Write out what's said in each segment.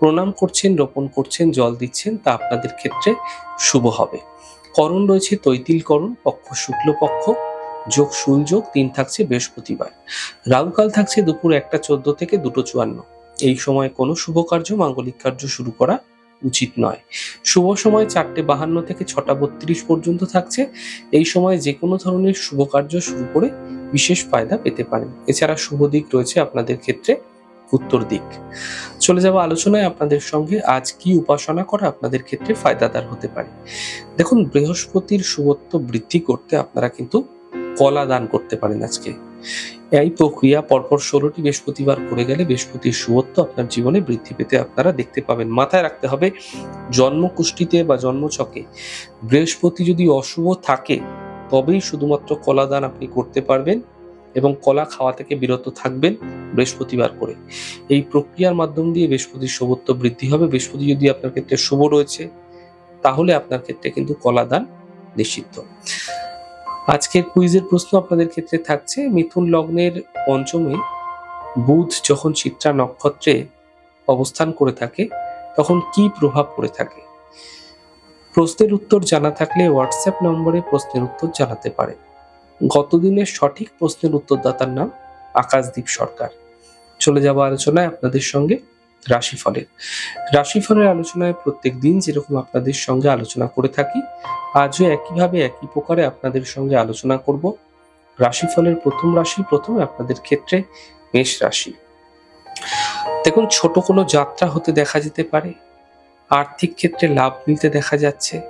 প্রণাম করছেন, রোপণ করছেন, জল দিচ্ছেন, তা আপনাদের ক্ষেত্রে শুভ হবে। করণ রয়েছে তৈতিল করণ, পক্ষ শুক্লপক্ষ যোগ যোগ দিন থাকছে বৃহস্পতিবার। রাহুকাল থাকছে দুপুর একটা চোদ্দ থেকে দুটো চুয়ান্ন। এই সময় কোনো শুভ কার্য, মাঙ্গলিক কার্য শুরু করা উচিত নয়। শুভ সময় চারটে বাহান্ন থেকে ছটা বত্রিশ পর্যন্ত থাকছে। এই সময় যে কোনো ধরনের শুভ কার্য শুরু করে বিশেষ ফায়দা পেতে পারেন। এছাড়া শুভ দিক রয়েছে আপনাদের ক্ষেত্রে। উত্তর দিক। চলে যাওয়া আলোচনায় আপনাদের সঙ্গে। আজ কি উপাসনা করা আপনাদের ক্ষেত্রে ফায়দাদার হতে পারে? দেখুন, বৃহস্পতির শুভত্ব বৃদ্ধি করতে আপনারা কিন্তু কলা দান করতে পারেন আজকে। এই প্রক্রিয়া পরপর ষোলোটি বৃহস্পতিবার করে গেলে বৃহস্পতির শুভত্ব আপনার জীবনে বৃদ্ধি পেতে আপনারা দেখতে পাবেন। মাথায় রাখতে হবে, জন্মকুষ্ঠিতে বা জন্মছকে বৃহস্পতি যদি অশুভ থাকে, তবেই শুধুমাত্র কলা দান আপনি করতে পারবেন। এবং কলা খাওয়া থেকে বিরত থাকবেন বৃহস্পতিবার করে। এই প্রক্রিয়ার মাধ্যম দিয়ে বৃহস্পতির শুভত্ব বৃদ্ধি হবে। বৃহস্পতি যদি আপনার ক্ষেত্রে শুভ রয়েছে, তাহলে আপনার ক্ষেত্রে কিন্তু কলা দান নিষিদ্ধ। আজকের কুইজের প্রশ্ন আপনাদের ক্ষেত্রে থাকছে, মিথুন লগ্নের পঞ্চমে বুধ যখন চিত্রা নক্ষত্রে অবস্থান করে থাকে, তখন কি প্রভাব পড়ে থাকে? প্রশ্নের উত্তর জানা থাকলে হোয়াটসঅ্যাপ নম্বরে প্রশ্নের উত্তর জানাতে পারে গতদিনের সঠিক প্রশ্নের উত্তরদাতার নাম আকাশদীপ সরকার। চলে যাওয়া আলোচনায় আপনাদের সঙ্গে রাশিফলের। রাশিফলের আলোচনায় প্রত্যেক দিন যেরকম আপনাদের সঙ্গে আলোচনা করে থাকি, আজও একইভাবে একই প্রকারে আপনাদের সঙ্গে আলোচনা করব। রাশিফলের প্রথম রাশি, প্রথমে আপনাদের ক্ষেত্রে মেষ রাশি। দেখুন, ছোট কোনো যাত্রা হতে দেখা যেতে পারে, আর্থিক ক্ষেত্রে লাভ নিতে দেখা যাচ্ছে,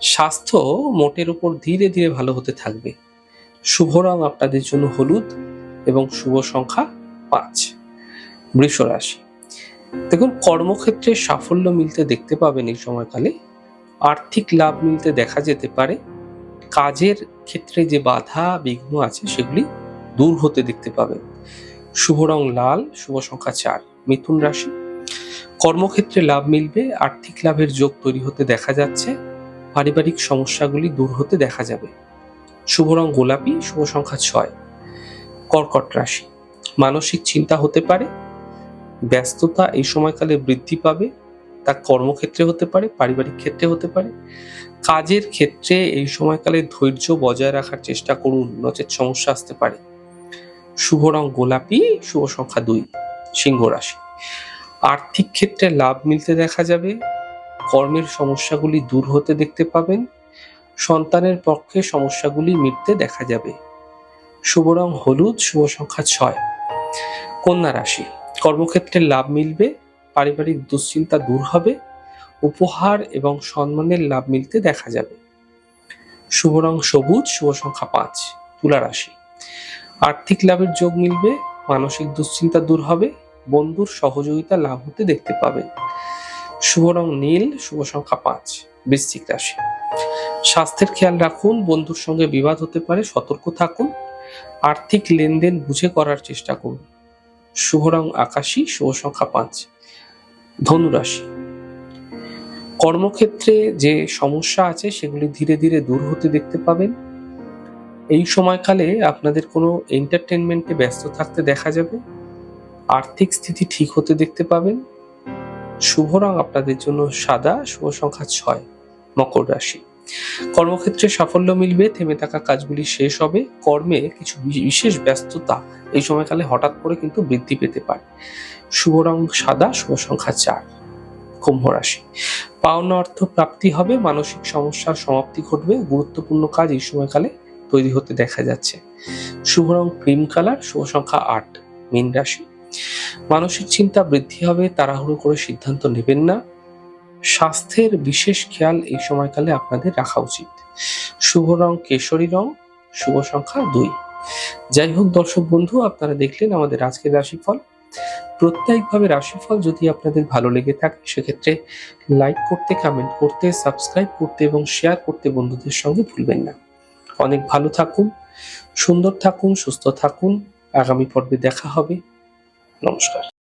স্বাস্থ্য মোটের উপর ধীরে ধীরে ভালো হতে থাকবে। শুভ রং আপনাদের জন্য হলুদ এবং শুভ সংখ্যা পাঁচ। বৃষ রাশি। দেখুন, কর্মক্ষেত্রে সাফল্য মিলতে দেখতে পাবেন এই সময়কালে। আর্থিক লাভ মিলতে দেখা যেতে পারে। কাজের ক্ষেত্রে যে বাধা, বিঘ্ন আছে, সেগুলি দূর হতে দেখতে পাবেন। শুভ রং লাল, শুভ সংখ্যা চার, মিথুন রাশি। কর্মক্ষেত্রে লাভ মিলবে, আর্থিক লাভের যোগ তৈরি হতে দেখা যাচ্ছে। পারিবারিক সমস্যাগুলি দূর হতে দেখা যাবে। শুভ রং গোলাপি, শুভ সংখ্যা ছয়। কর্কট রাশি। মানসিক চিন্তা হতে পারে, ব্যস্ততা এই সময়কালে বৃদ্ধি পাবে, তা কর্মক্ষেত্রে হতে পারে, পারিবারিক ক্ষেত্রে হতে পারে। কাজের ক্ষেত্রে এই সময়কালে ধৈর্য বজায় রাখার চেষ্টা করুন, নচেত সমস্যা আসতে পারে। শুভ রং গোলাপি, শুভ সংখ্যা দুই, সিংহ রাশি। আর্থিক ক্ষেত্রে লাভ মিলতে দেখা যাবে, কর্মের সমস্যাগুলি দূর হতে দেখতে পাবেন সন্তানের পক্ষে সমস্যাগুলি মিটতে দেখা যাবে। শুভ রং হলুদ, শুভ সংখ্যা ছয়। কন্যা রাশি, কর্মক্ষেত্রে লাভ মিলবে, পারিবারিক দুশ্চিন্তা দূর হবে, উপহার এবং সম্মানের লাভ মিলতে দেখা যাবে। শুভ রং সবুজ, শুভ সংখ্যা পাঁচ, তুলা রাশি। আর্থিক লাভের যোগ মিলবে, মানসিক দুশ্চিন্তা দূর হবে, বন্ধুর সহযোগিতা লাভ হতে দেখতে পাবেন শুভ রং নীল, শুভ সংখ্যা পাঁচ, বৃশ্চিক রাশি। স্বাস্থ্যের খেয়াল রাখুন, বন্ধুর সঙ্গে বিবাদ হতে পারে, সতর্ক থাকুন, আর্থিক লেনদেন বুঝে করার চেষ্টা করুন। শুভ রং আকাশী, শুভ সংখ্যা পাঁচ। ধনুরাশি। কর্মক্ষেত্রে যে সমস্যা আছে, সেগুলি ধীরে ধীরে দূর হতে দেখতে পাবেন। এই সময়কালে আপনাদের কোনো এন্টারটেনমেন্টে ব্যস্ত থাকতে দেখা যাবে। আর্থিক স্থিতি ঠিক হতে দেখতে পাবেন। শুভ রং আপনাদের জন্য সাদা, শুভ সংখ্যা ছয়, মকর রাশি। কর্মক্ষেত্রে সাফল্য মিলবে, থেমে থাকা কাজগুলি শেষ হবে, কর্মে কিছু বিশেষ ব্যস্ততা এই সময়কালে হঠাৎ করে কিন্তু বৃদ্ধি পেতে পারে। শুভ রং সাদা, শুভ সংখ্যা চার, কুম্ভ রাশি। পাওনা অর্থ প্রাপ্তি হবে, মানসিক সমস্যার সমাপ্তি ঘটবে, গুরুত্বপূর্ণ কাজ এই সময়কালে তৈরি হতে দেখা যাচ্ছে। শুভ রং ক্রিম কালার, শুভ সংখ্যা আট, মীন রাশি। মানসিক চিন্তা বৃদ্ধি হবে, তাড়াহুড়ো করে সিদ্ধান্ত নেবেন না স্বাস্থ্যের বিশেষ খেয়াল এই সময়কালে আপনাদের রাখা উচিত। শুভ রং কেশরী রং, শুভ সংখ্যা দুই। যাই হোক দর্শক বন্ধু, আপনারা দেখলেন আমাদের আজকের রাশিফল। প্রত্যেকভাবে রাশিফল যদি আপনাদের ভালো লেগে থাকে, সেক্ষেত্রে লাইক করতে, কমেন্ট করতে, সাবস্ক্রাইব করতে এবং শেয়ার করতে বন্ধুদের সঙ্গে ভুলবেন না। অনেক ভালো থাকুন, সুন্দর থাকুন, সুস্থ থাকুন। আগামী পর্বে দেখা হবে। নমস্কার।